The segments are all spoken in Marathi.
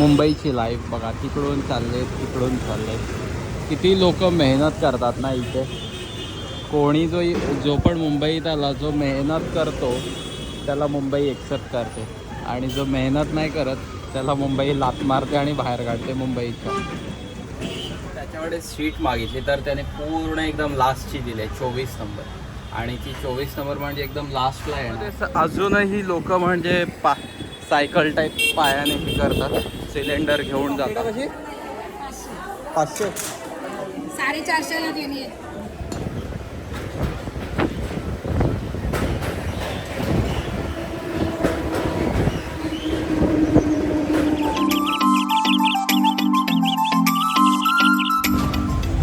मुंबईची लाईफ बघा तिकडून चालले तिकडून चालले. किती लोक मेहनत करतात ना इथे. कोणी जो जो पण मुंबईत आला जो मेहनत करतो त्याला मुंबई एक्सेप्ट करते. आणि जो मेहनत नाही करत त्याला मुंबई लात मारते आणि बाहेर काढते मुंबईच्या. त्याच्याकडे सीट मागितली तर त्याने पूर्ण एकदम लास्टची दिली आहे चोवीस नंबर आणि ती चोवीस नंबर म्हणजे एकदम लास्टला येणार. अजूनही लोक म्हणजे पा सायकल टाईप पायाने हे करतात. सिलेंडर घेऊन जातात. पाचशे. साडेचारशेला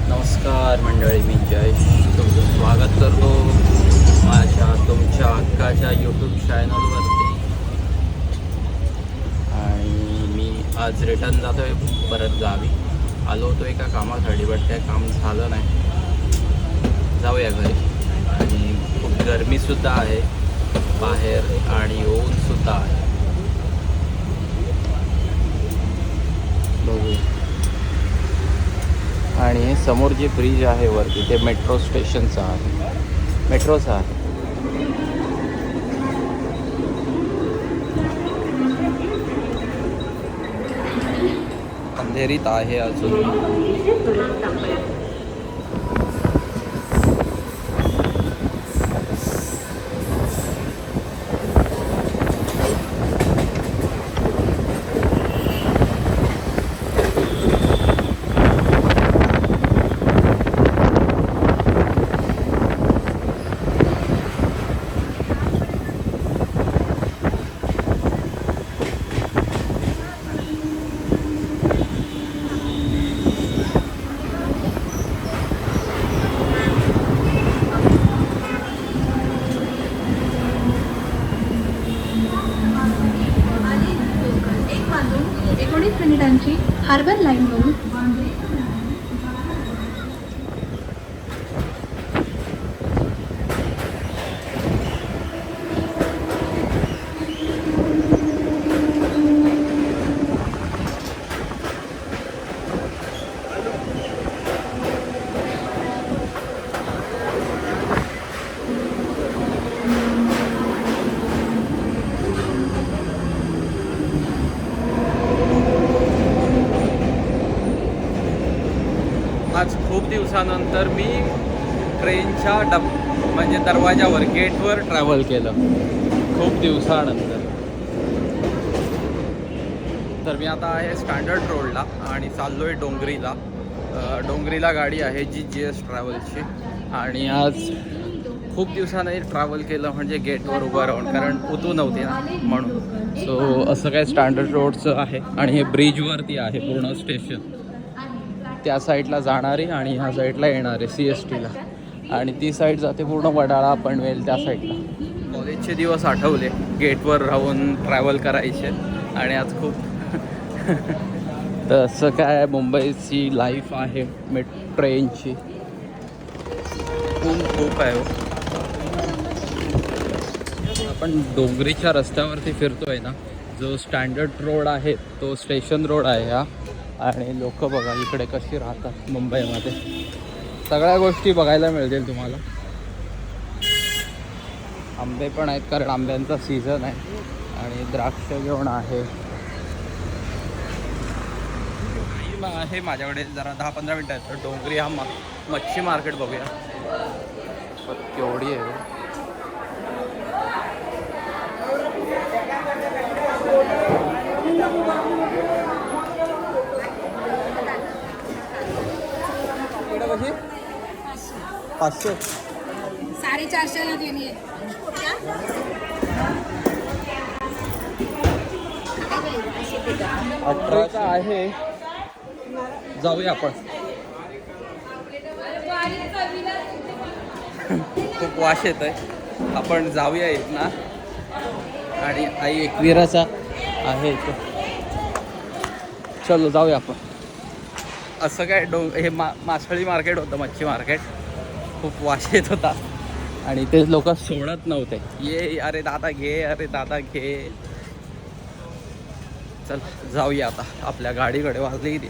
नमस्कार मंडळी मी जयेश. तुमचं स्वागत करतो माझ्या तुमच्या हक्काच्या यूट्यूब चॅनलवरती आणि मी आज रिटर्न जातो आहे परत गावी. आलो होतो एका कामासाठी बट काय काम झालं नाही. जाऊया घरी. आणि खूप गरमीसुद्धा आहे. बाहेर आणि ऊनसुद्धा आहे. बघूया. आणि समोर जे ब्रिज आहे वरती ते मेट्रो स्टेशनचं आहे. मेट्रोचं आहे. अंधेरीत आहे अजून ஹர்பல் லைம் दिवसानंतर मी ट्रेनच्या डब म्हणजे दरवाजावर गेटवर ट्रॅव्हल केलं. खूप दिवसानंतर. तर मी आता आहे स्टँडर्ड रोडला आणि चाललो आहे डोंगरीला डोंगरीला गाडी आहे जी जी एस ट्रॅव्हलची आणि आज खूप दिवसांनी ट्रॅव्हल केलं म्हणजे गेटवर उभं राहून कारण उतू नव्हती ना म्हणून. सो असं काय स्टँडर्ड रोडचं आहे आणि हे ब्रिजवरती आहे पूर्ण स्टेशन त्या साईडला जाणारी आणि ह्या साईडला येणारे सी एस टीला आणि ती साईड जाते पूर्ण वडाळा पनवेल त्या साईडला. कॉलेजचे दिवस आठवले. गेटवर राहून ट्रॅव्हल करायचे. आणि आज खूप. तर असं काय मुंबईची लाईफ आहे मे ट्रेनची खूप खूप आहे हो. आपण डोंगरीच्या रस्त्यावरती फिरतोय ना. जो स्टँडर्ड रोड आहे तो स्टेशन रोड आहे हा. आणि लोक बघा इकडे कशी राहतात मुंबईमध्ये. सगळ्या गोष्टी बघायला मिळतील तुम्हाला. आंबे पण आहेत कारण आंब्यांचा सीझन आहे आणि द्राक्ष घेऊन आहे. टाईम आहे माझ्याकडे जरा दहा पंधरा मिनटं तर डोंगरी हा मच्छी मार्केट बघूया. पण केवढी आहे हो. इकडे कशी पाचशे. साडेचारशेला देणी आहे. अठराचा आहे. जाऊया आपण. खूप वास येत आहे आपण जाऊया येत ना आणि आई एकविराचा आहे चलो जाऊया आपण. असं काय डोंग हे मा मासळी मार्केट होतं मच्छी मार्केट खूप वास येत होता. आणि ते लोक सोडत नव्हते. ये अरे दादा घे अरे दादा घे. चल जाऊया आता. आपल्या गाडीकडे वाजले किती?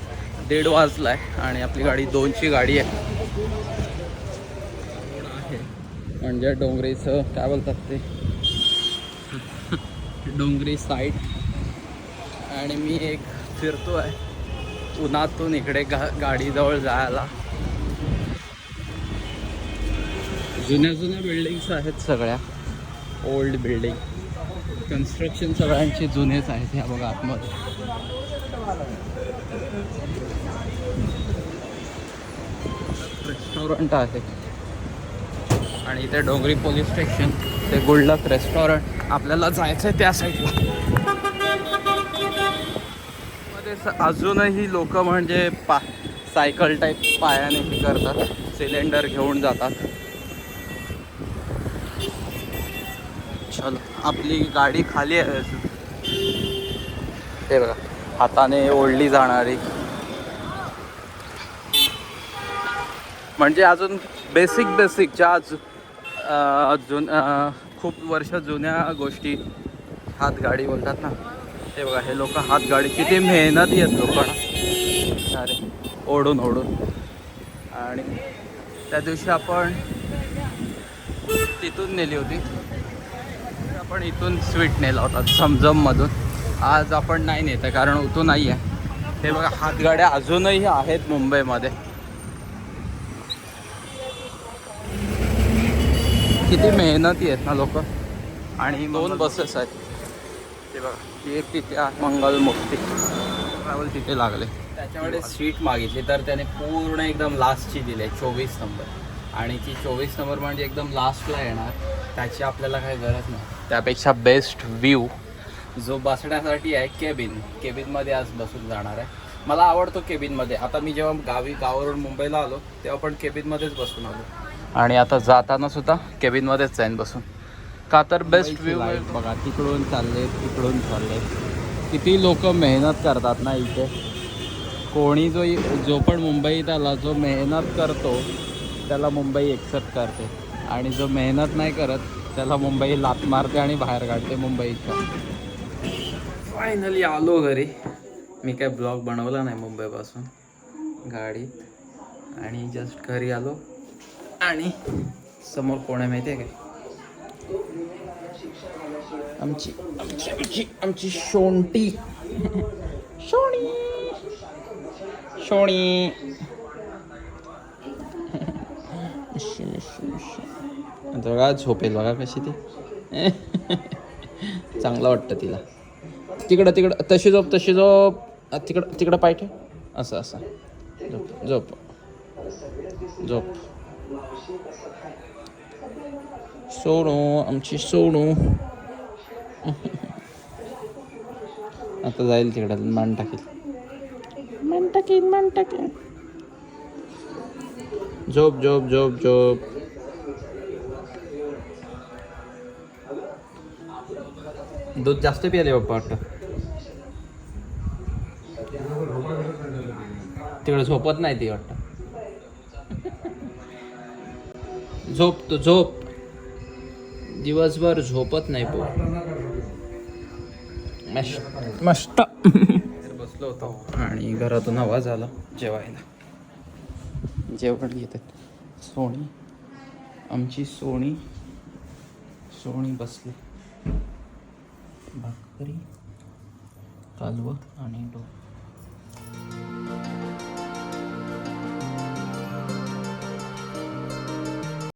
दीड वाजलाय आणि आपली गाडी दोनची गाडी आहे. आहे. म्हणजे डोंगरीचं काय बोलतात ते? डोंगरी साईड आणि मी एक फिरतो आहे उन्हातून इकडे गा गाडीजवळ जायला. जुन्या जुन्या बिल्डिंग्स आहेत सगळ्या. ओल्ड बिल्डिंग कन्स्ट्रक्शन सगळ्यांचे जुनेच आहेत ह्या बघा आतमध्ये. रेस्टॉरंट आहे. आणि इथे डोंगरी पोलीस स्टेशन ते गुडलक रेस्टॉरंट आपल्याला जायचं आहे त्या साईडला मध्ये अजूनही लोक म्हणजे पा सायकल टाईप पायाने हे करतात. सिलेंडर घेऊन जातात. आपली गाडी खाली आहे. हे बघा हाताने ओढली जाणारी. म्हणजे अजून बेसिक बेसिक ज्या अजून खूप वर्ष जुन्या गोष्टी हातगाडी बोलतात ना. हे बघा हे लोक हातगाडी किती मेहनत येत लोकांना अरे ओढून ओढून. आणि त्या दिवशी आपण तिथून नेली होती. आपण इथून स्वीट नेला होता झमझममधून आज आपण नाही नेत आहे कारण उतू नाही आहे हे बघा हातगाड्या अजूनही आहेत मुंबईमध्ये. किती मेहनती आहेत ना लोक. आणि दोन बसेस आहेत. ते बघा ती एक तिथे मंगलमुक्ती ट्रॅव्हल तिथे लागले. त्याच्याकडे सीट मागितली तर त्याने पूर्ण एकदम लास्टची दिली आहे चोवीस नंबर आणि ती चोवीस नंबर म्हणजे एकदम लास्टला येणार. त्याची आपल्याला काही गरज नाही. त्यापेक्षा बेस्ट व्ह्यू जो बसण्यासाठी आहे केबिन. केबिनमध्ये आज बसून जाणार आहे. मला आवडतो केबिनमध्ये. आता मी जेव्हा गावी गावावरून मुंबईला आलो तेव्हा पण केबिनमध्येच बसून आलो. आणि आता जाताना सुद्धा केबिनमध्येच जाईन बसून. का तर बेस्ट व्ह्यू बघा तिकडून चालले तिकडून चालले. किती लोक मेहनत करतात ना इथे. कोणी जो जो पण मुंबईत आला जो मेहनत करतो त्याला मुंबई एक्सेप्ट करते. आणि जो मेहनत नाही करत त्याला मुंबई लात मारते आणि बाहेर काढते मुंबईच्या. फायनली आलो घरी. मी काय ब्लॉग बनवला नाही मुंबईपासून. गाडीत. आणि जस्ट घरी आलो. आणि समोर कोण आहे माहिती आहे काय? आमची आमची आमची आमची शोंटी. शोणी. शोणी. आता बघा झोपेल बघा कशी ती. चांगलं वाटतं तिला. तिकडं तिकडं तशी झोप तशी झोप. तिकडं तिकडं पाय ठेव. असं असं. झोप झोप. झोप. सोनू आमची सोनू आता जाईल तिकडं मान टाकेल मान टाकेल मान टाकेल झोप झोप झोप झोप. दूध जास्त पियाले बाप्पा वाटतं. तिकडे झोपत नाही ती वाटतं. झोप तो झोप. दिवसभर झोपत नाही पो मस्त. मस्त. बसलो होतो आणि घरातून आवाज आला जेवायला. जेवण घेतात. सोणी आमची सोणी सोणी बसली. भाकरी कालवं आणि डोकं